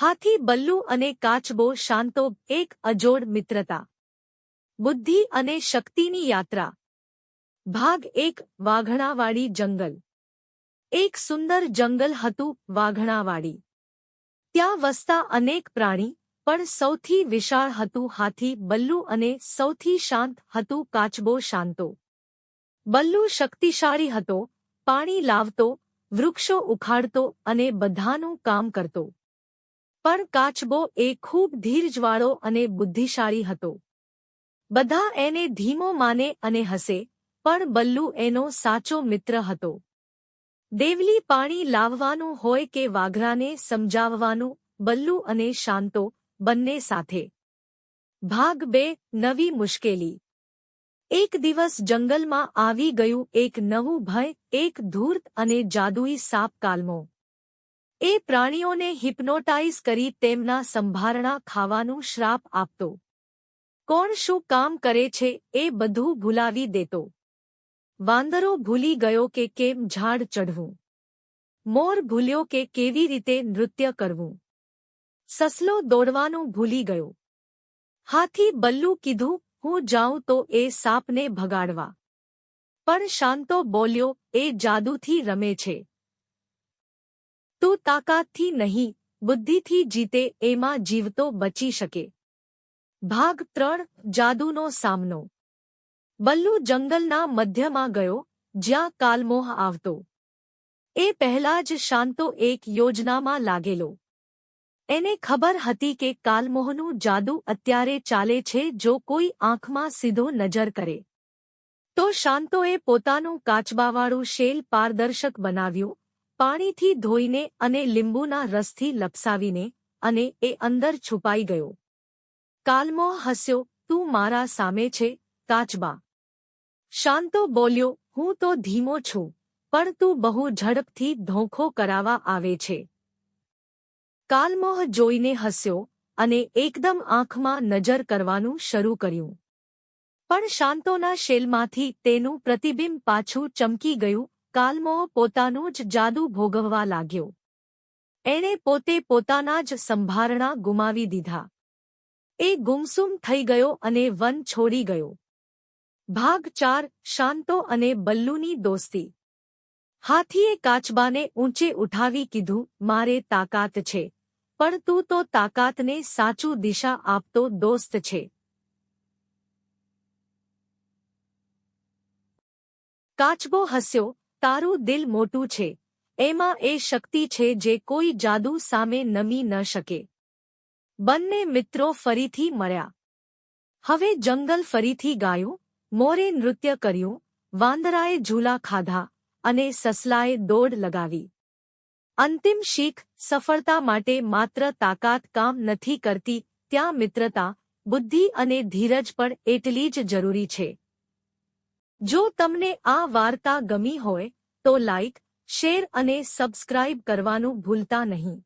હાથી બલ્લુ અને કાચબો શાંતો, એક અજોડ મિત્રતા. બુદ્ધિ અને શક્તિની યાત્રા. ભાગ એક, વાઘણાવાડી જંગલ. એક સુંદર જંગલ હતું વાઘણાવાડી. ત્યાં વસતા અનેક પ્રાણી, પણ સૌથી વિશાળ હતું હાથી બલ્લુ અને સૌથી શાંત હતું કાચબો શાંતો. બલ્લુ શક્તિશાળી હતો, પાણી લાવતો, વૃક્ષો ઉખાડતો અને બધાનું કામ કરતો. પણ કાચબો એ ખૂબ ધીરજવાળો અને બુદ્ધિશાળી હતો. બધા એને ધીમો માને અને હસે, પણ બલ્લુ એનો સાચો મિત્ર હતો. દેવલી પાણી લાવવાનું હોય કે વાઘરાને સમજાવવાનું, બલ્લુ અને શાંતો બંને સાથે. ભાગ બે, નવી મુશ્કેલી. એક દિવસ જંગલમાં આવી ગયું એક નવું ભય, એક ધૂર્ત અને જાદુઈ સાપ કાલમો એ પ્રાણીઓને હિપ્નોટાઇઝ કરી તેમના સંભારણા ખાવાનું શ્રાપ આપતો. કોણ શું કામ કરે છે એ બધું ભૂલાવી દેતો. વાંદરો ભૂલી ગયો કે કેમ ઝાડ ચઢવું. મોર ભૂલ્યો કે કેવી રીતે નૃત્ય કરવું. સસલો દોડવાનું ભૂલી ગયો. હાથી બલ્લુ કીધું, હું જાઉં તો એ સાપને ભગાડવા. પણ શાંતો બોલ્યો, એ જાદુથી રમે છે. તું તાકાતથી નહીં, બુદ્ધિથી જીતે એમાં જીવતો બચી શકે. ભાગ ત્રણ, જાદુનો સામનો. બલ્લુ જંગલના મધ્યમાં ગયો, જ્યાં કાલમોહ આવતો. એ પહેલા જ શાંતો એક યોજનામાં લાગેલો. એને ખબર હતી કે કાલમોહનું જાદુ અત્યારે ચાલે છે જો કોઈ આંખમાં સીધો નજર કરે. તો શાંતોએ પોતાનું કાચબાવાળું શેલ પારદર્શક બનાવ્યું પાણીથી ધોઈને અને લીંબુના રસથી લપસાવીને અને એ અંદર છુપાઈ ગયો. કાલમોહ હસ્યો, તું મારા સામે છે, કાચબા. શાંતો બોલ્યો, હું તો ધીમો છું, પણ તું બહુ ઝડપથી ધોખો કરાવવા આવે છે. કાલમોહ જોઈને હસ્યો અને એકદમ આંખમાં નજર કરવાનું શરૂ કર્યું. પણ શાંતોના શેલમાંથી તેનું પ્રતિબિંબ પાછું ચમકી ગયું કાલમોહ પોતાનું જ જાદુ ભોગવવા લાગ્યો. એણે પોતે પોતાના જ સંભારણા ગુમાવી દીધા. એ ગુમસુમ થઈ ગયો અને વન છોડી ગયો. ભાગ ચાર, શાંતો અને બલ્લુની દોસ્તી. હાથીએ કાચબાને ઊંચે ઉઠાવી કીધું, મારે તાકાત છે, પણ તું તો તાકાતને સાચું દિશા આપતો દોસ્ત છે. કાચબો હસ્યો તારું દિલ મોટું છે. એમાં એ શક્તિ છે જે કોઈ જાદુ સામે નમી ન શકે. બંને મિત્રો ફરીથી મળ્યા. હવે જંગલ ફરીથી ગાયું, મોરે નૃત્ય કર્યું, વાંદરાએ ઝૂલા ખાધા અને સસલાએ દોડ લગાવી. અંતિમ શીખ સફળતા માટે માત્ર તાકાત કામ નથી કરતી, ત્યાં મિત્રતા, બુદ્ધિ અને ધીરજ પણ એટલી જ જરૂરી છે. જો તમને આ વાર્તા ગમી હોય તો લાઇક શેર અને સબસ્ક્રાઇબ કરવાનું ભૂલતા નહીં.